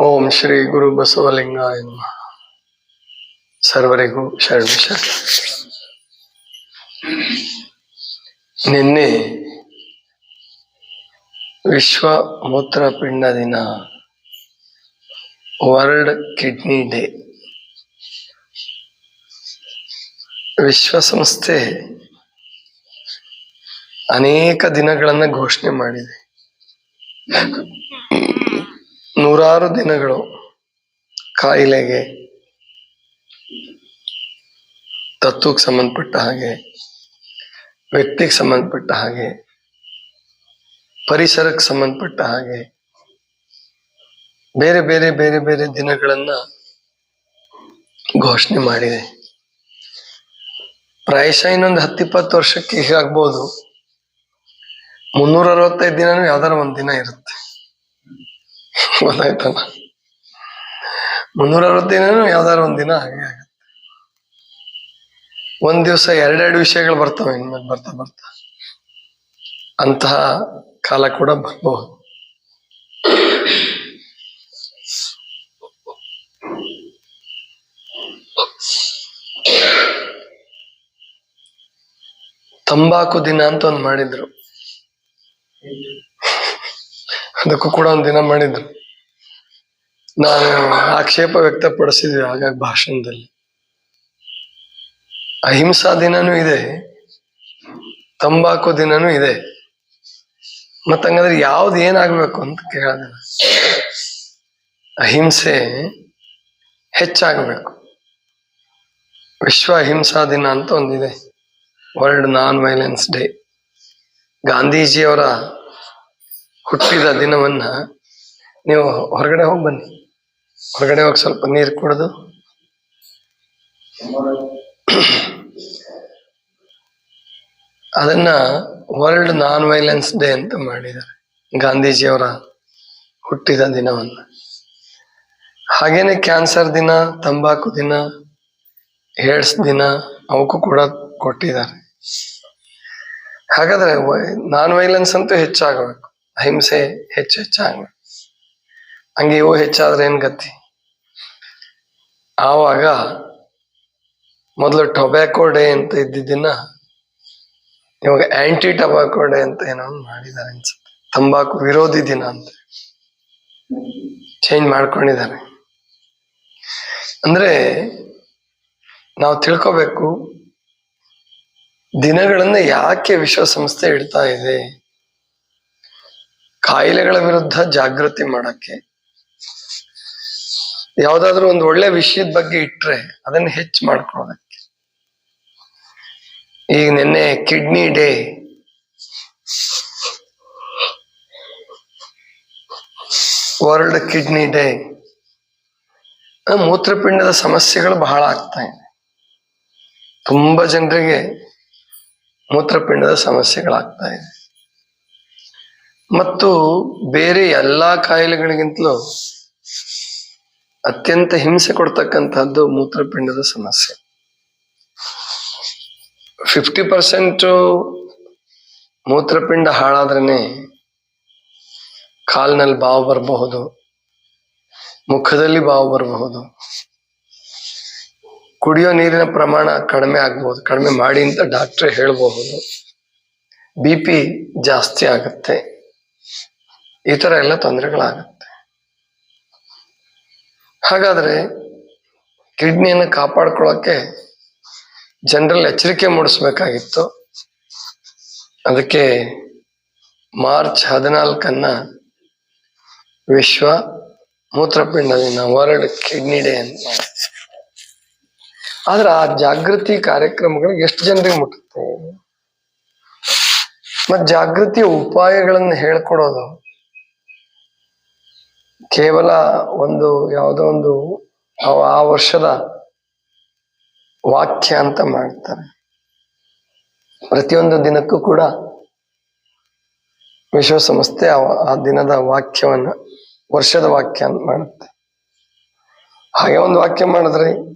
ಓಂ ಶ್ರೀ ಗುರು ಬಸವಲಿಂಗ ಸರ್ವರಿಗೂ ಶರಣ ಶರಣ. ನಿನ್ನೆ ವಿಶ್ವ ಮೂತ್ರಪಿಂಡ ದಿನ, ವರ್ಲ್ಡ್ ಕಿಡ್ನಿ ಡೇ. ವಿಶ್ವಸಂಸ್ಥೆ ಅನೇಕ ದಿನಗಳನ್ನು ಘೋಷಣೆ ಮಾಡಿದೆ. ನೂರಾರು ದಿನಗಳು ಕಾಯಿಲೆಗೆ ತತ್ವಕ್ಕೆ ಸಂಬಂಧಪಟ್ಟ ಹಾಗೆ, ವ್ಯಕ್ತಿಗೆ ಸಂಬಂಧಪಟ್ಟ ಹಾಗೆ ಪರಿಸರಕ್ಕೆ ಸಂಬಂಧಪಟ್ಟ ಹಾಗೆ, ಬೇರೆ ಬೇರೆ ಬೇರೆ ಬೇರೆ ದಿನಗಳನ್ನ ಘೋಷಣೆ ಮಾಡಿದೆ. ಪ್ರಾಯಶಃ ಇನ್ನೊಂದು ಹತ್ತಿಪ್ಪತ್ತು ವರ್ಷಕ್ಕೆ ಹೀಗಾಗ್ಬೋದು. ಮುನ್ನೂರ ಅರವತ್ತೈದು ದಿನನೂ ಯಾವ್ದಾರ ಒಂದು ದಿನ ಇರುತ್ತೆ. ಗೊತ್ತಾಯ್ತಲ್ಲ ಮುನ್ನೂರ ಅರವತ್ತು ದಿನನೂ ಯಾವ್ದಾದ್ರು ಒಂದ್ ದಿನ ಹಾಗೆ ಆಗುತ್ತೆ. ಒಂದ್ ದಿವಸ ಎರಡೆರಡು ವಿಷಯಗಳು ಬರ್ತವೆ, ಇನ್ಮೇಲೆ ಬರ್ತಾ ಬರ್ತಾ. ಅಂತಹ ಕಾಲ ಕೂಡ ಬರ್ಬಹುದು ತಂಬಾಕು ದಿನ ಅಂತ ಒಂದು ಮಾಡಿದ್ರು. ಅದಕ್ಕೂ ಕೂಡ ಒಂದು ದಿನ ಮಾಡಿದ್ರು. ನಾನು ಆಕ್ಷೇಪ ವ್ಯಕ್ತಪಡಿಸಿದ್ವಿ ಹಾಗಾಗಿ ಭಾಷಣದಲ್ಲಿ. ಅಹಿಂಸಾ ದಿನನೂ ಇದೆ, ತಂಬಾಕು ದಿನನೂ ಇದೆ. ಮತ್ತ ಹಂಗಂದ್ರೆ ಯಾವ್ದು ಏನಾಗ್ಬೇಕು ಅಂತ ಕೇಳಿದೆ. ಅಹಿಂಸೆ ಹೆಚ್ಚಾಗಬೇಕು. ವಿಶ್ವ ಅಹಿಂಸಾ ದಿನ ಅಂತ ಒಂದಿದೆ. World non violence day. ಗಾಂಧೀಜಿಯವರ ಹುಟ್ಟಿದ ದಿನವನ್ನ ನೀವು ಹೊರಗಡೆ ಹೋಗಿ ಬನ್ನಿ. ಹೊರಗಡೆ ಹೋಗಿ ಸ್ವಲ್ಪ ನೀರು ಕುಡಿದು. ಅದನ್ನ ವರ್ಲ್ಡ್ ನಾನ್ ವೈಲೆನ್ಸ್ ಡೇ ಅಂತ ಮಾಡಿದ್ದಾರೆ. ಗಾಂಧೀಜಿಯವರ ಹುಟ್ಟಿದ ದಿನವನ್ನ. ಹಾಗೇನೆ ಕ್ಯಾನ್ಸರ್ ದಿನ, ತಂಬಾಕು ದಿನ ಏಡ್ಸ್ ದಿನ, ಅವಕ್ಕೂ ಕೂಡ ಕೊಟ್ಟಿದ್ದಾರೆ. ಹಾಗಾದ್ರೆ ನಾನ್ ವೈಲೆನ್ಸ್ ಅಂತೂ ಹೆಚ್ಚಾಗಬೇಕು. ಅಹಿಂಸೆ ಹೆಚ್ಚು ಹೆಚ್ಚಾಗ ಹಂಗೆ. ಇವು ಹೆಚ್ಚಾದ್ರೆ ಏನ್ ಗತಿ? ಆವಾಗ ಮೊದಲು ಟೊಬ್ಯಾಕೋ ಡೇ ಅಂತ ಇದ್ದಿದ್ದನ್ನ ಇವಾಗ ಆಂಟಿ ಟೊಬ್ಯಾಕೋ ಡೇ ಅಂತ ಏನೋ ಮಾಡಿದ್ದಾರೆ ಅನ್ಸುತ್ತೆ. ತಂಬಾಕು ವಿರೋಧಿ ದಿನ ಅಂತ. ಚೇಂಜ್ ಮಾಡ್ಕೊಂಡಿದ್ದಾರೆ. ಅಂದ್ರೆ ನಾವು ತಿಳ್ಕೋಬೇಕು ದಿನಗಳನ್ನ ಯಾಕೆ ವಿಶ್ವಸಂಸ್ಥೆ ಇಡ್ತಾ ಇದೆ? ಕಾಯಿಲೆಗಳ ವಿರುದ್ಧ ಜಾಗೃತಿ ಮಾಡಕ್ಕೆ. ಯಾವ್ದಾದ್ರು ಒಂದು ಒಳ್ಳೆ ವಿಷಯದ ಬಗ್ಗೆ ಇಟ್ರೆ ಅದನ್ನ ಹೆಚ್ಚು ಮಾಡ್ಕೊಳ್ಳೋದಕ್ಕೆ ಈಗ ನಿನ್ನೆ kidney day. World kidney day. ಮೂತ್ರಪಿಂಡದ ಸಮಸ್ಯೆಗಳು ಬಹಳ ಆಗ್ತಾ ಇದೆ. ತುಂಬಾ ಜನರಿಗೆ ಮೂತ್ರಪಿಂಡದ ಸಮಸ್ಯೆಗಳಾಗ್ತಾ ಇದೆ. ಮತ್ತು ಬೇರೆ ಎಲ್ಲಾ ಕಾಯಿಲೆಗಳಿಗಿಂತಲೂ ಅತ್ಯಂತ ಹಿಂಸೆ ಕೊಡ್ತಕ್ಕಂಥದ್ದು ಮೂತ್ರಪಿಂಡದ ಸಮಸ್ಯೆ. ಫಿಫ್ಟಿ ಪರ್ಸೆಂಟ್ ಮೂತ್ರಪಿಂಡ ಹಾಳಾದ್ರೇನೆ ಕಾಲ್ನಲ್ಲಿ ಬಾವು ಬರಬಹುದು, ಮುಖದಲ್ಲಿ ಬಾವು ಬರಬಹುದು, ಕುಡಿಯೋ ನೀರಿನ ಪ್ರಮಾಣ ಕಡಿಮೆ ಆಗ್ಬಹುದು, ಕಡಿಮೆ ಮಾಡಿ ಅಂತ ಡಾಕ್ಟ್ರೇ ಹೇಳಬಹುದು. ಬಿ ಪಿ ಜಾಸ್ತಿ ಆಗುತ್ತೆ. ಈ ತರ ಎಲ್ಲ ತೊಂದರೆಗಳಾಗತ್ತೆ. ಹಾಗಾದ್ರೆ ಕಿಡ್ನಿಯನ್ನು ಕಾಪಾಡ್ಕೊಳ್ಳೋಕೆ ಜನರಲ್ಲಿ ಎಚ್ಚರಿಕೆ ಮೂಡಿಸ್ಬೇಕಾಗಿತ್ತು. ಅದಕ್ಕೆ ಮಾರ್ಚ್ ಹದಿನಾಲ್ಕನ್ನ ವಿಶ್ವ ಮೂತ್ರಪಿಂಡ ದಿನ ವರ್ಲ್ಡ್ ಕಿಡ್ನಿ ಡೇ ಅಂತ. ಆದ್ರೆ ಆ ಜಾಗೃತಿ ಕಾರ್ಯಕ್ರಮಗಳು ಎಷ್ಟು ಜನರಿಗೆ ಮುಟ್ಟುತ್ತೆ ಮತ್ ಜಾಗೃತಿ ಉಪಾಯಗಳನ್ನು ಹೇಳ್ಕೊಡೋದು ಕೇವಲ ಒಂದು ಯಾವುದೋ ಒಂದು ಆ- ವರ್ಷದ ವಾಕ್ಯ ಅಂತ ಮಾಡ್ತಾರೆ. ಪ್ರತಿಯೊಂದು ದಿನಕ್ಕೂ ಕೂಡ ವಿಶ್ವಸಂಸ್ಥೆ ಆ ದಿನದ ವಾಕ್ಯವನ್ನ, ವರ್ಷದ ವಾಕ್ಯ ಅಂತ ಮಾಡುತ್ತೆ. ಹಾಗೆ ಒಂದು ವಾಕ್ಯ ಮಾಡಿದ್ರೆ,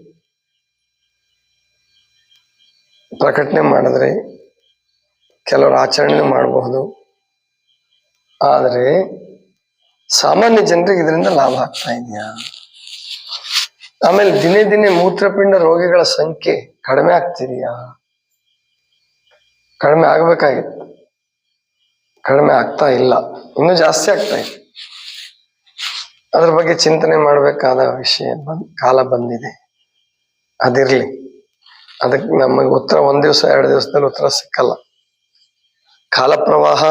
ಪ್ರಕಟಣೆ ಮಾಡಿದ್ರೆ ಕೆಲವರು ಆಚರಣೆ ಮಾಡಬಹುದು. ಆದರೆ ಸಾಮಾನ್ಯ ಜನರಿಗೆ ಇದರಿಂದ ಲಾಭ ಆಗ್ತಾ ಇದೆಯಾ? ಆಮೇಲೆ ದಿನೇ ದಿನೇ ಮೂತ್ರಪಿಂಡ ರೋಗಿಗಳ ಸಂಖ್ಯೆ ಕಡಿಮೆ ಆಗ್ತಿದೆಯಾ? ಕಡಿಮೆ ಆಗ್ಬೇಕಾಗಿತ್ತು. ಕಡಿಮೆ ಆಗ್ತಾ ಇಲ್ಲ. ಇನ್ನೂ ಜಾಸ್ತಿ ಆಗ್ತಾ ಇದೆ. ಅದ್ರ ಬಗ್ಗೆ ಚಿಂತನೆ ಮಾಡಬೇಕಾದ ವಿಷಯ ಬಂದ್ ಕಾಲ ಬಂದಿದೆ. ಅದಿರ್ಲಿ. ಅದಕ್ಕೆ ನಮಗೆ ಉತ್ತರ ಒಂದ್ ದಿವಸ, ಎರಡು ದಿವಸದಲ್ಲಿ ಉತ್ತರ ಸಿಕ್ಕಲ್ಲ. ಕಾಲ ಪ್ರವಾಹ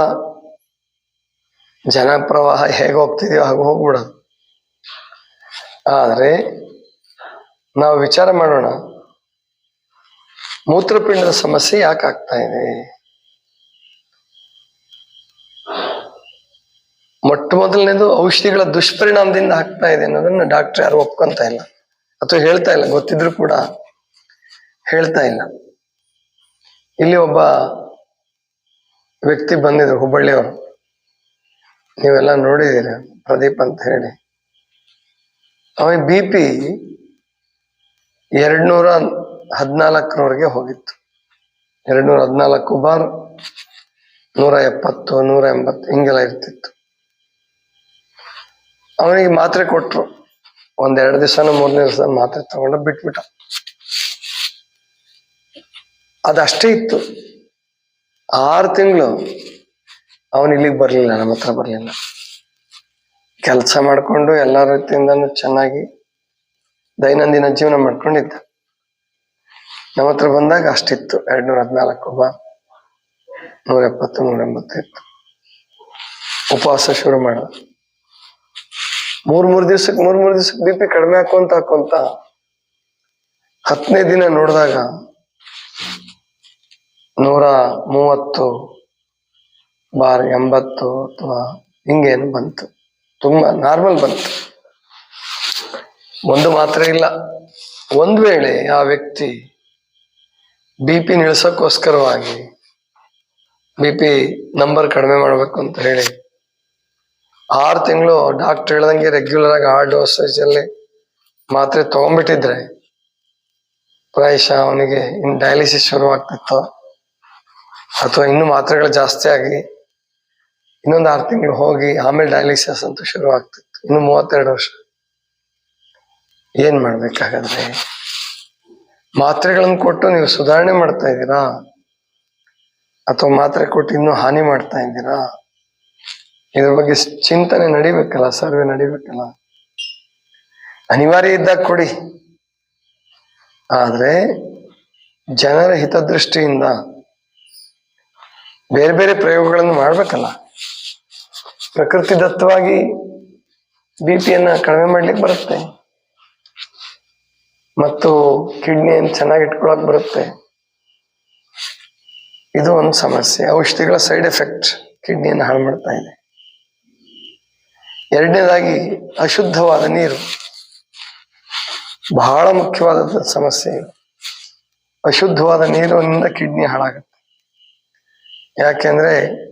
ಜನ ಪ್ರವಾಹ ಹೇಗೆ ಹೋಗ್ತಿದೆಯೋ ಹಾಗೆ ಹೋಗ್ಬಿಡೋದು. ಆದರೆ ನಾವು ವಿಚಾರ ಮಾಡೋಣ. ಮೂತ್ರಪಿಂಡದ ಸಮಸ್ಯೆ ಯಾಕೆ ಆಗ್ತಾ ಇದೆ? ಮೊಟ್ಟ ಮೊದಲನೇದು ಔಷಧಿಗಳ ದುಷ್ಪರಿಣಾಮದಿಂದ ಆಗ್ತಾ ಇದೆ ಅನ್ನೋದನ್ನ ಡಾಕ್ಟರ್ ಯಾರು ಒಪ್ಕೊಂತ ಇಲ್ಲ. ಅಥವಾ ಹೇಳ್ತಾ ಇಲ್ಲ, ಗೊತ್ತಿದ್ರು ಕೂಡ ಹೇಳ್ತಾ ಇಲ್ಲ. ಇಲ್ಲಿ ಒಬ್ಬ ವ್ಯಕ್ತಿ ಬಂದಿದ್ರು, ಹುಬ್ಬಳ್ಳಿಯವರು. ನೀವೆಲ್ಲ ನೋಡಿದ್ದೀರ? ಪ್ರದೀಪ್ ಅಂತ ಹೇಳಿ. ಅವನ ಬಿ ಪಿ ಎರಡ್ನೂರ ಹದಿನಾಲ್ಕರವರೆಗೆ ಹೋಗಿತ್ತು. ಎರಡ್ನೂರ ಹದಿನಾಲ್ಕು ಬಾರ್ ನೂರ ಎಪ್ಪತ್ತು, ನೂರ ಎಂಬತ್ತು, ಹಿಂಗೆಲ್ಲ ಇರ್ತಿತ್ತು. ಅವನಿಗೆ ಮಾತ್ರೆ ಕೊಟ್ರು. ಒಂದೆರಡು ದಿವಸನೂ, ಮೂರನೇ ದಿವಸ ಮಾತ್ರೆ ತಗೊಂಡು ಬಿಟ್ಬಿಟ್ಟ. ಅದಷ್ಟೇ ಇತ್ತು. ಆರು ತಿಂಗಳು ಅವನು ಇಲ್ಲಿಗೆ ಬರ್ಲಿಲ್ಲ ನಮ್ಮ ಹತ್ರ ಬರ್ಲಿಲ್ಲ. ಕೆಲಸ ಮಾಡ್ಕೊಂಡು ಎಲ್ಲ ರೀತಿಯಿಂದನೂ ಚೆನ್ನಾಗಿ ದೈನಂದಿನ ಜೀವನ ಮಾಡ್ಕೊಂಡಿದ್ದ. ನಮ್ಮ ಹತ್ರ ಬಂದಾಗ ಅಷ್ಟಿತ್ತು ಎರಡ್ನೂರ ಹದಿನಾಲ್ಕು ಬಾ ನೂರ ಎಪ್ಪತ್ತು ನೂರ ಎಂಬತ್ತು ಇತ್ತು ಉಪವಾಸ ಶುರು ಮಾಡ ಮೂರ್ ಮೂರ್ ದಿವ್ಸಕ್ಕೆ ಮೂರ್ ಮೂರ್ ದಿವ್ಸಕ್ಕೆ ಬಿ ಪಿ ಕಡಿಮೆ ಹಾಕೊಂತ ಹಾಕೊಂತ ಹತ್ತನೇ ದಿನ ನೋಡಿದಾಗ ನೂರ ಮೂವತ್ತು ಬಾರ್ ಎಂಬತ್ತು ಅಥವಾ ಹಿಂಗೇನು ಬಂತು. ತುಂಬಾ ನಾರ್ಮಲ್ ಬಂತು. ಒಂದು ಮಾತ್ರ ಇಲ್ಲ. ಒಂದ್ ವೇಳೆ ಆ ವ್ಯಕ್ತಿ ಬಿ ಪಿ ನಿಲ್ಸಕ್ಕೋಸ್ಕರವಾಗಿ ಬಿ ಪಿ ನಂಬರ್ ಕಡಿಮೆ ಮಾಡಬೇಕು ಅಂತ ಹೇಳಿ ಆರು ತಿಂಗಳು ಡಾಕ್ಟರ್ ಹೇಳ್ದಂಗೆ ರೆಗ್ಯುಲರ್ ಆಗಿ ಆ ಡೋಸೇಜ್ ಅಲ್ಲಿ ಮಾತ್ರೆ ತಗೊಂಡ್ಬಿಟ್ಟಿದ್ರೆ ಪ್ರಾಯಶಃ ಅವನಿಗೆ ಇನ್ ಡಯಾಲಿಸಿಸ್ ಶುರು ಆಗ್ತಿತ್ತು ಅಥವಾ ಇನ್ನು ಮಾತ್ರೆಗಳು ಜಾಸ್ತಿ ಆಗಿ ಇನ್ನೊಂದು ಆರು ತಿಂಗಳು ಹೋಗಿ ಆಮೇಲೆ ಡಯಾಲಿಸಿಸ್ ಅಂತ ಶುರು ಆಗ್ತಿತ್ತು. ಇನ್ನು ಮೂವತ್ತೆರಡು ವರ್ಷ. ಏನ್ ಮಾಡ್ಬೇಕಾಗಂದ್ರೆ ಮಾತ್ರೆಗಳನ್ನು ಕೊಟ್ಟು ನೀವು ಸುಧಾರಣೆ ಮಾಡ್ತಾ ಇದ್ದೀರಾ? ಅಥವಾ ಮಾತ್ರೆ ಕೊಟ್ಟು ಇನ್ನೂ ಹಾನಿ ಮಾಡ್ತಾ ಇದ್ದೀರಾ? ಇದ್ರ ಬಗ್ಗೆ ಚಿಂತನೆ ನಡಿಬೇಕಲ್ಲ, ಸರ್ವೆ ನಡಿಬೇಕಲ್ಲ? ಅನಿವಾರ್ಯ ಇದ್ದಾಗ ಕೊಡಿ. ಆದ್ರೆ ಜನರ ಹಿತದೃಷ್ಟಿಯಿಂದ ಬೇರೆ ಬೇರೆ ಪ್ರಯೋಗಗಳನ್ನು ಮಾಡ್ಬೇಕಲ್ಲ. ಪ್ರಕೃತಿ ದತ್ತವಾಗಿ ಬಿ ಪಿಯನ್ನ ಕಡಿಮೆ ಮಾಡ್ಲಿಕ್ಕೆ ಬರುತ್ತೆ. ಮತ್ತು ಕಿಡ್ನಿಯನ್ನು ಚೆನ್ನಾಗಿ ಇಟ್ಕೊಳಕ್ ಬರುತ್ತೆ. ಇದು ಒಂದು ಸಮಸ್ಯೆ. ಔಷಧಿಗಳ ಸೈಡ್ ಎಫೆಕ್ಟ್ ಕಿಡ್ನಿಯನ್ನು ಹಾಳು ಮಾಡ್ತಾ ಇದೆ. ಎರಡನೇದಾಗಿ ಅಶುದ್ಧವಾದ ನೀರು. ಬಹಳ ಮುಖ್ಯವಾದ ಸಮಸ್ಯೆ ಅಶುದ್ಧವಾದ ನೀರಿನಿಂದ ಕಿಡ್ನಿ ಹಾಳಾಗುತ್ತೆ. ಯಾಕೆಂದ್ರೆ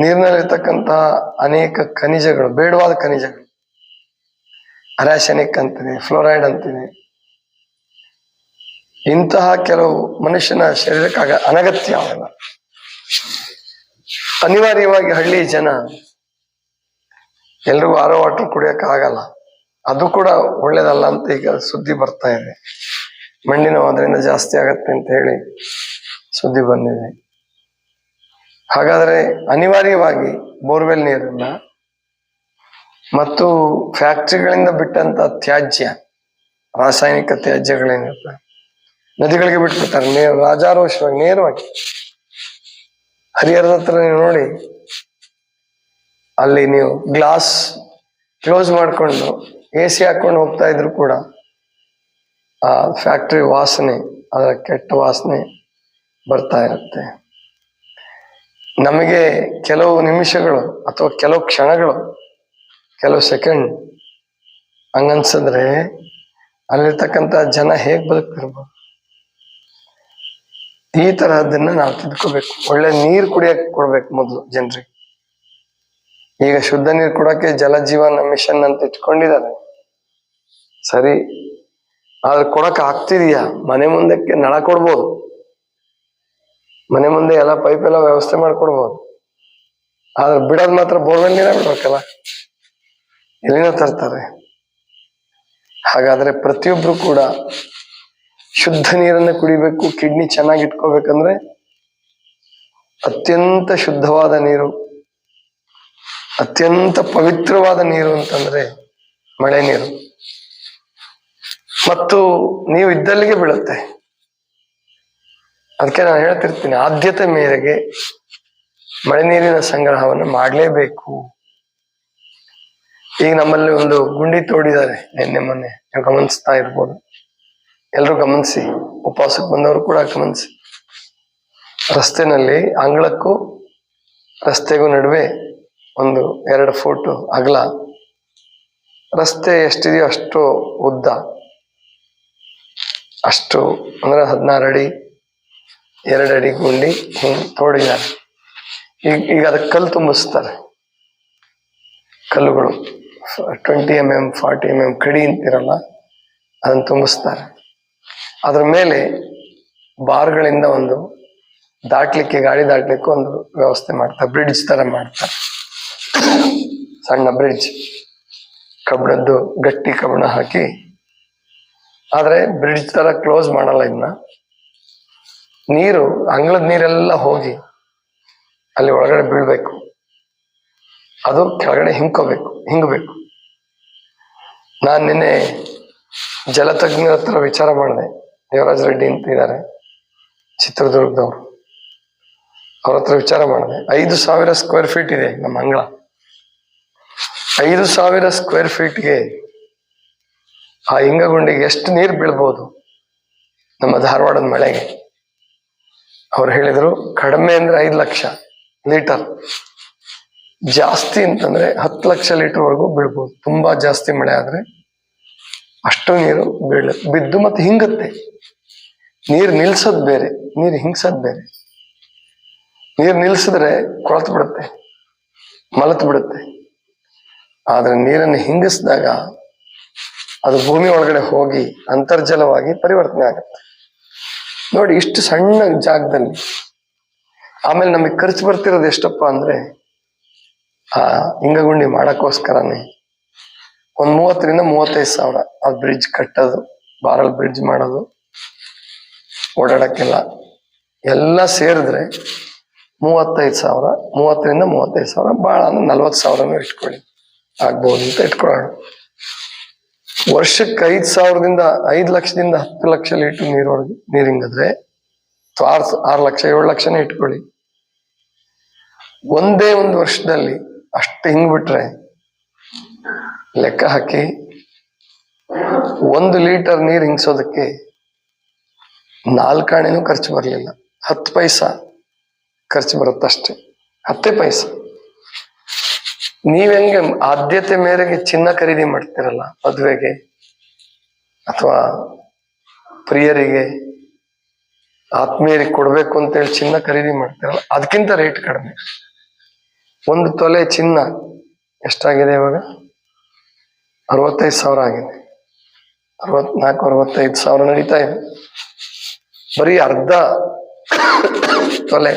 ನೀರಿನಲ್ಲಿರ್ತಕ್ಕಂತಹ ಅನೇಕ ಖನಿಜಗಳು, ಬೇಡವಾದ ಖನಿಜಗಳು. ಅರಾಶನಿಕ್ ಅಂತೀನಿ ಫ್ಲೋರೈಡ್ ಅಂತೀನಿ ಇಂತಹ ಕೆಲವು ಮನುಷ್ಯನ ಶರೀರಕ್ಕಾಗ ಅನಗತ್ಯ ಅವೆಲ್ಲ ಅನಿವಾರ್ಯವಾಗಿ ಹಳ್ಳಿ ಜನ ಎಲ್ರಿಗೂ ಆರೋ ವಾಟರ್ ಕುಡಿಯಕ್ಕೆ ಆಗಲ್ಲ. ಅದು ಕೂಡ ಒಳ್ಳೇದಲ್ಲ ಅಂತ ಈಗ ಸುದ್ದಿ ಬರ್ತಾ ಇದೆ. ಮಣ್ಣಿನ ಅದರಿಂದ ಜಾಸ್ತಿ ಆಗತ್ತೆ ಅಂತ ಹೇಳಿ ಸುದ್ದಿ ಬಂದಿದೆ. ಹಾಗಾದ್ರೆ ಅನಿವಾರ್ಯವಾಗಿ ಬೋರ್ವೆಲ್ ನೀರನ್ನ ಮತ್ತು ಫ್ಯಾಕ್ಟ್ರಿಗಳಿಂದ ಬಿಟ್ಟಂತ ತ್ಯಾಜ್ಯ, ರಾಸಾಯನಿಕ ತ್ಯಾಜ್ಯಗಳೇನಿರ್ತವೆ ನದಿಗಳಿಗೆ ಬಿಟ್ಬಿಡ್ತಾರೆ. ನೇರ ರಾಜಾರೋಷವಾಗಿ, ನೇರವಾಗಿ. ಹರಿಹರದ ಹತ್ರ ನೀವು ನೋಡಿ, ಅಲ್ಲಿ ನೀವು ಗ್ಲಾಸ್ ಕ್ಲೋಸ್ ಮಾಡಿಕೊಂಡು ಎ ಸಿ ಹಾಕೊಂಡು ಹೋಗ್ತಾ ಇದ್ರು ಕೂಡ ಆ ಫ್ಯಾಕ್ಟ್ರಿ ವಾಸನೆ, ಅದರ ಕೆಟ್ಟ ವಾಸನೆ ಬರ್ತಾ ಇರುತ್ತೆ. ನಮಗೆ ಕೆಲವು ನಿಮಿಷಗಳು ಅಥವಾ ಕೆಲವು ಕ್ಷಣಗಳು, ಕೆಲವು ಸೆಕೆಂಡ್ ಹಂಗನ್ಸಿದ್ರೆ ಅಲ್ಲಿರ್ತಕ್ಕಂಥ ಜನ ಹೇಗೆ ಬದುಕ್ತಿರ್ಬೋದು? ಈ ತರಹದನ್ನ ನಾವು ತಿದ್ಕೋಬೇಕು. ಒಳ್ಳೆ ನೀರು ಕುಡಿಯಕ್ಕೆ ಕೊಡ್ಬೇಕು ಮೊದಲು ಜನರಿಗೆ. ಈಗ ಶುದ್ಧ ನೀರು ಕೊಡಕ್ಕೆ ಜಲಜೀವನ ಮಿಷನ್ ಅಂತ ಇಟ್ಕೊಂಡಿದ್ದಾರೆ. ಸರಿ, ಆದ್ರೆ ಕೊಡಕ್ಕೆ ಆಗ್ತಿದೆಯಾ? ಮನೆ ಮುಂದಕ್ಕೆ ನಳ ಕೊಡ್ಬೋದು. ಮನೆ ಮುಂದೆ ಎಲ್ಲ ಪೈಪ್ ಎಲ್ಲ ವ್ಯವಸ್ಥೆ ಮಾಡ್ಕೊಡ್ಬೋದು. ಆದ್ರೆ ಬಿಡೋದ್ ಮಾತ್ರ ಬೋರ್ವೆಲ್ ನೀರೇ ಬಿಡ್ಬೇಕಲ್ಲ? ಎಲ್ಲಿನ ತರ್ತಾರೆ. ಹಾಗಾದ್ರೆ ಪ್ರತಿಯೊಬ್ರು ಕೂಡ ಶುದ್ಧ ನೀರನ್ನು ಕುಡಿಬೇಕು, ಕಿಡ್ನಿ ಚೆನ್ನಾಗಿ ಇಟ್ಕೋಬೇಕಂದ್ರೆ ಅತ್ಯಂತ ಶುದ್ಧವಾದ ನೀರು, ಅತ್ಯಂತ ಪವಿತ್ರವಾದ ನೀರು ಅಂತಂದ್ರೆ ಮಳೆ ನೀರು. ಮತ್ತು ನೀವು ಇದ್ದಲ್ಲಿಗೆ ಬೀಳುತ್ತೆ. ಅದಕ್ಕೆ ನಾನು ಹೇಳ್ತಿರ್ತೀನಿ, ಆದ್ಯತೆ ಮೇರೆಗೆ ಮಳೆ ನೀರಿನ ಸಂಗ್ರಹವನ್ನು ಮಾಡಲೇಬೇಕು. ಈಗ ನಮ್ಮಲ್ಲಿ ಒಂದು ಗುಂಡಿ ತೋಡಿದ್ದಾರೆ, ನಿನ್ನೆ ಮೊನ್ನೆ. ನೀವು ಗಮನಿಸ್ತಾ ಇರ್ಬೋದು. ಎಲ್ಲರೂ ಗಮನಿಸಿ, ಉಪವಾಸಕ್ಕೆ ಬಂದವರು ಕೂಡ ಗಮನಿಸಿ. ರಸ್ತೆನಲ್ಲಿ, ಅಂಗಳಕ್ಕೂ ರಸ್ತೆಗೂ ನಡುವೆ ಒಂದು ಎರಡು ಫೂಟ್ ಅಗಲ. ರಸ್ತೆ ಎಷ್ಟಿದೆಯೋ ಅಷ್ಟು ಉದ್ದ. ಅಷ್ಟು, ಅಂದ್ರೆ ಹದಿನಾರು ಅಡಿ ಎರಡು ಅಡಿ ಗುಂಡಿ ತೋಡಿದ್ದಾರೆ. ಈಗ ಈಗ ಅದಕ್ಕೆ ಕಲ್ಲು ತುಂಬಿಸ್ತಾರೆ. ಕಲ್ಲುಗಳು twenty M M forty M M ಕಡಿ ಅಂತಿರಲ್ಲ, ಅದನ್ನು ತುಂಬಿಸ್ತಾರೆ. ಅದ್ರ ಮೇಲೆ ಬಾರ್ಗಳಿಂದ ಒಂದು ದಾಟ್ಲಿಕ್ಕೆ, ಗಾಡಿ ದಾಟ್ಲಿಕ್ಕೆ ಒಂದು ವ್ಯವಸ್ಥೆ ಮಾಡ್ತಾರೆ. ಬ್ರಿಡ್ಜ್ ತರ ಮಾಡ್ತಾರೆ. ಸಣ್ಣ ಬ್ರಿಡ್ಜ್ ಕಬ್ಬಣದ್ದು ಗಟ್ಟಿ ಕಬ್ಬಣ ಹಾಕಿ. ಆದರೆ ಬ್ರಿಡ್ಜ್ ತರ ಕ್ಲೋಸ್ ಮಾಡಲ್ಲ ಇದನ್ನ ನೀರು, ಅಂಗಳದ ನೀರೆಲ್ಲ ಹೋಗಿ ಅಲ್ಲಿ ಒಳಗಡೆ ಬೀಳ್ಬೇಕು. ಅದು ಕೆಳಗಡೆ ಹಿಂಕೋಬೇಕು, ಹಿಂಗಬೇಕು. ನಾನು ನಿನ್ನೆ ಜಲತಜ್ಞರ ಹತ್ರ ವಿಚಾರ ಮಾಡಿದೆ. ದೇವರಾಜ ರೆಡ್ಡಿ ಅಂತ ಇದ್ದಾರೆ ಚಿತ್ರದುರ್ಗದವರು. ಅವ್ರ ಹತ್ರ ವಿಚಾರ ಮಾಡಿದೆ. ಐದು ಸಾವಿರ ಸ್ಕ್ವೇರ್ ಫೀಟ್ ಇದೆ ನಮ್ಮ ಅಂಗಳ. ಐದು ಸಾವಿರ ಸ್ಕ್ವೇರ್ ಫೀಟ್ಗೆ ಆ ಹಿಂಗಗುಂಡಿಗೆ ಎಷ್ಟು ನೀರು ಬೀಳ್ಬೋದು ನಮ್ಮ ಧಾರವಾಡದ ಮಳೆಗೆ? ಅವ್ರು ಹೇಳಿದ್ರು, ಕಡಿಮೆ ಅಂದ್ರೆ ಐದು ಲಕ್ಷ ಲೀಟರ್. ಜಾಸ್ತಿ ಅಂತಂದ್ರೆ ಹತ್ತು ಲಕ್ಷ ಲೀಟರ್ ವರೆಗೂ ಬೀಳ್ಬೋದು. ತುಂಬಾ ಜಾಸ್ತಿ ಮಳೆ ಆದ್ರೆ ಅಷ್ಟು ನೀರು ಬೀಳ ಬಿದ್ದು ಮತ್ತೆ ಹಿಂಗತ್ತೆ. ನೀರು ನಿಲ್ಸದ್ ಬೇರೆ, ನೀರು ಹಿಂಗ್ಸದ್ ಬೇರೆ. ನೀರು ನಿಲ್ಸಿದ್ರೆ ಕೊಳತು ಬಿಡುತ್ತೆ, ಮಲತು ಬಿಡುತ್ತೆ. ಆದ್ರೆ ನೀರನ್ನು ಹಿಂಗಿಸಿದಾಗ ಅದು ಭೂಮಿ ಒಳಗಡೆ ಹೋಗಿ ಅಂತರ್ಜಲವಾಗಿ ಪರಿವರ್ತನೆ ಆಗುತ್ತೆ. ನೋಡಿ, ಇಷ್ಟು ಸಣ್ಣ ಜಾಗದಲ್ಲಿ ಆಮೇಲೆ ನಮಗೆ ಖರ್ಚು ಬರ್ತಿರೋದು ಎಷ್ಟಪ್ಪ ಅಂದ್ರೆ, ಆ, ಇಂಗಗುಂಡಿ ಮಾಡಕ್ಕೋಸ್ಕರನೇ ಒಂದ್ ಮೂವತ್ತರಿಂದ ಮೂವತ್ತೈದು ಸಾವಿರ. ಆ ಬ್ರಿಡ್ಜ್ ಕಟ್ಟೋದು, ಬಾರಲ್ ಬ್ರಿಡ್ಜ್ ಮಾಡೋದು, ಓಡಾಡಕ್ಕೆಲ್ಲ. ಎಲ್ಲ ಸೇರಿದ್ರೆ ಮೂವತ್ತೈದು ಸಾವಿರ, ಮೂವತ್ತರಿಂದ ಮೂವತ್ತೈದು ಸಾವಿರ, ಭಾಳ ಅಂದ್ರೆ ನಲ್ವತ್ತು ಸಾವಿರನೂ ಇಟ್ಕೊಳ್ಳಿ. ಆಗ್ಬೋದು ಅಂತ ಇಟ್ಕೊಳ್ಳೋಣ. ವರ್ಷಕ್ಕೆ ಐದು ಸಾವಿರದಿಂದ ಐದು ಲಕ್ಷದಿಂದ ಹತ್ತು ಲಕ್ಷ ಲೀಟರ್ ನೀರು ಅಥವಾ ಆರು ಆರು ಲಕ್ಷ, ಏಳು ಲಕ್ಷನೇ ಇಟ್ಕೊಳ್ಳಿ. ಒಂದೇ ಒಂದು ವರ್ಷದಲ್ಲಿ ಅಷ್ಟು ಹಿಂಗ್ ಬಿಟ್ರೆ ಲೆಕ್ಕ ಹಾಕಿ ಒಂದು ಲೀಟರ್ ನೀರು ಹಿಂಗ್ಸೋದಕ್ಕೆ ನಾಲ್ಕಾಣೆನೂ ಖರ್ಚು ಬರಲಿಲ್ಲ. ಹತ್ತು ಪೈಸಾ ಖರ್ಚು ಬರುತ್ತಷ್ಟೇ. ಹತ್ತೇ ಪೈಸಾ. ನೀವ್ ಆದ್ಯತೆ ಮೇರೆಗೆ ಚಿನ್ನ ಖರೀದಿ ಮಾಡ್ತೀರಲ್ಲ ಮದುವೆಗೆ ಅಥವಾ ಪ್ರಿಯರಿಗೆ ಆತ್ಮೀಯರಿಗೆ ಕೊಡ್ಬೇಕು ಅಂತೇಳಿ ಚಿನ್ನ ಖರೀದಿ ಮಾಡ್ತೀರಲ್ಲ, ಅದಕ್ಕಿಂತ ರೇಟ್ ಕಡಿಮೆ. ಒಂದು ತೊಲೆ ಚಿನ್ನ ಎಷ್ಟಾಗಿದೆ ಇವಾಗ? ಅರವತ್ತೈದು ಸಾವಿರ ಆಗಿದೆ. ಅರವತ್ನಾಲ್ಕು, ಅರವತ್ತೈದು ಸಾವಿರ ನಡೀತಾ ಇದೆ. ಬರೀ ಅರ್ಧ ತೊಲೆ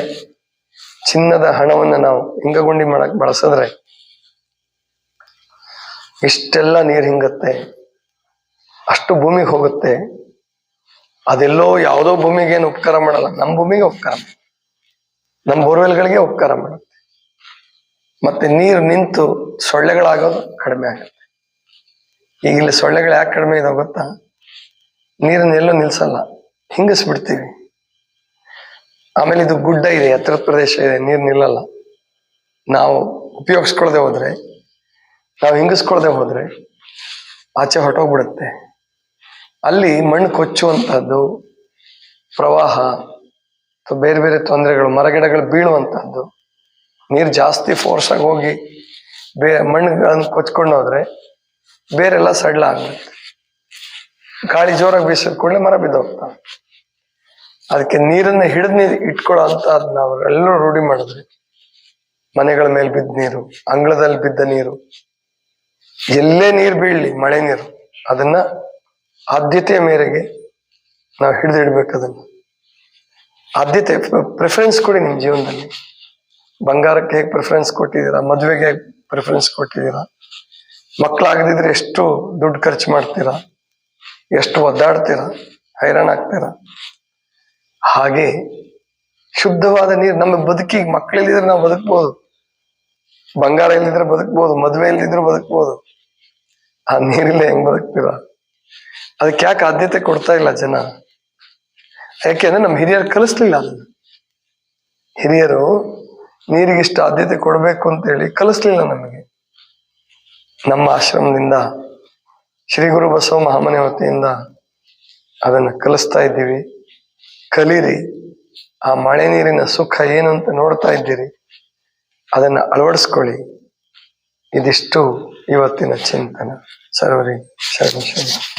ಚಿನ್ನದ ಹಣವನ್ನು ನಾವು ಹಿಂಗಗುಂಡಿ ಮಾಡಕ್ ಬಳಸಿದ್ರೆ ಇಷ್ಟೆಲ್ಲ ನೀರು ಹಿಂಗತ್ತೆ, ಅಷ್ಟು ಭೂಮಿಗೆ ಹೋಗುತ್ತೆ. ಅದೆಲ್ಲೋ ಯಾವುದೋ ಭೂಮಿಗೆ ಏನು ಉಪಕಾರ ಮಾಡಲ್ಲ ನಮ್ಮ ಭೂಮಿಗೆ ಉಪಕಾರ. ನಮ್ಮ ಬೋರ್ವೆಲ್ಗಳಿಗೆ ಉಪಕಾರ ಮಾಡುತ್ತೆ. ಮತ್ತೆ ನೀರು ನಿಂತು ಸೊಳ್ಳೆಗಳಾಗೋದು ಕಡಿಮೆ ಆಗುತ್ತೆ. ಈಗ ಇಲ್ಲಿ ಸೊಳ್ಳೆಗಳು ಯಾಕೆ ಕಡಿಮೆ ಇದಾವೆ ಗೊತ್ತಾ? ನೀರನ್ನ ಎಲ್ಲೂ ನಿಲ್ಸಲ್ಲ, ಹಿಂಗಿಸ್ಬಿಡ್ತೀವಿ. ಆಮೇಲೆ ಇದು ಗುಡ್ಡ ಇದೆ ಎತ್ತರದ ಪ್ರದೇಶ ಇದೆ, ನೀರು ನಿಲ್ಲಲ್ಲ. ನಾವು ಉಪಯೋಗಿಸ್ಕೊಳ್ದೆ ಹೋದ್ರೆ ನಾವು ಹಿಂಗಿಸ್ಕೊಳ್ದೆ ಹೋದ್ರೆ ಆಚೆ ಹೊರಟೋಗ್ಬಿಡುತ್ತೆ. ಅಲ್ಲಿ ಮಣ್ಣು ಕೊಚ್ಚುವಂತಹದ್ದು, ಪ್ರವಾಹ, ಅಥವಾ ಬೇರೆ ಬೇರೆ ತೊಂದರೆಗಳು, ಮರಗಿಡಗಳು ಬೀಳುವಂತಹದ್ದು, ನೀರು ಜಾಸ್ತಿ ಫೋರ್ಸ್ ಆಗಿ ಹೋಗಿ ಬೇ ಮಣ್ಣುಗಳನ್ನು ಕೊಚ್ಕೊಂಡು ಹೋದ್ರೆ ಬೇರೆಲ್ಲ ಸಡ್ಲ ಆಗುತ್ತೆ ಗಾಳಿ ಜೋರಾಗಿ ಬೀಸಿದ ಕೂಡಲೇ ಮರ ಬಿದ್ದೋಗ್ತಾವೆ ಅದಕ್ಕೆ ನೀರನ್ನ ಹಿಡಿದು ನೀರು ಇಟ್ಕೊಳ್ಳೋ ಅಂತ ನಾವು ಎಲ್ಲರೂ ರೂಢಿ ಮಾಡಿದ್ರೆ ಮನೆಗಳ ಮೇಲೆ ಬಿದ್ದ ನೀರು, ಅಂಗಳದಲ್ಲಿ ಬಿದ್ದ ನೀರು ಎಲ್ಲೇ ನೀರು ಬೀಳಲಿ, ಮಳೆ ನೀರು, ಅದನ್ನ ಆದ್ಯತೆಯ ಮೇರೆಗೆ ನಾವು ಹಿಡಿದು ಅದನ್ನ. ಆದ್ಯತೆ ಪ್ರಿಫರೆನ್ಸ್ ಕೊಡಿ ನಿಮ್ಮ ಜೀವನದಲ್ಲಿ. ಬಂಗಾರಕ್ಕೆ ಹೇಗೆ ಪ್ರಿಫರೆನ್ಸ್ ಕೊಟ್ಟಿದ್ದೀರಾ, ಮದುವೆಗೆ ಹೇಗೆ ಪ್ರಿಫರೆನ್ಸ್ ಕೊಟ್ಟಿದ್ದೀರಾ ಮಕ್ಕಳಾಗದಿದ್ರೆ ಎಷ್ಟು ದುಡ್ಡು ಖರ್ಚು ಮಾಡ್ತೀರಾ, ಎಷ್ಟು ಒದ್ದಾಡ್ತೀರಾ, ಹೈರಾಣ ಆಗ್ತೀರಾ. ಹಾಗೆ ಶುದ್ಧವಾದ ನೀರು, ನಮ್ಮ ಬದುಕಿಗೆ ಮಕ್ಕಳಿಲ್ಲಿದ್ರೆ ನಾವು ಬದುಕ್ಬೋದು. ಬಂಗಾರ ಇಲ್ಲಿದ್ರೆ ಬದುಕ್ಬೋದು, ಮದುವೆ ಇಲ್ಲಿದ್ರೆ ಬದುಕ್ಬೋದು. ಆ ನೀರಿಲ್ಲ ಹೆಂಗ್ ಬದುಕ್ತೀರ ಅದಕ್ಕೆ ಯಾಕೆ ಆದ್ಯತೆ ಕೊಡ್ತಾ ಇಲ್ಲ ಜನ? ಯಾಕೆಂದ್ರೆ ನಮ್ಮ ಹಿರಿಯರು ಕಲಿಸ್ಲಿಲ್ಲ ಅದನ್ನ. ಹಿರಿಯರು ನೀರಿಗೆ ಇಷ್ಟು ಆದ್ಯತೆ ಕೊಡಬೇಕು ಅಂತೇಳಿ ಕಲಿಸ್ಲಿಲ್ಲ ನಮಗೆ. ನಮ್ಮ ಆಶ್ರಮದಿಂದ, ಶ್ರೀ ಗುರು ಬಸವ ಮಹಾಮನೆ ವತಿಯಿಂದ ಅದನ್ನ ಕಲಿಸ್ತಾ ಇದ್ದೀವಿ. ಕಲೀರಿ. ಆ ಮಳೆ ನೀರಿನ ಸುಖ ಏನು ಅಂತ ನೋಡ್ತಾ ಇದ್ದೀರಿ. ಅದನ್ನ ಅಳವಡಿಸ್ಕೊಳ್ಳಿ. ಇದಿಷ್ಟು ಇವತ್ತಿನ ಚಿಂತನ. ಸರ್ವರಿ ಶರಣ ಶರಣ.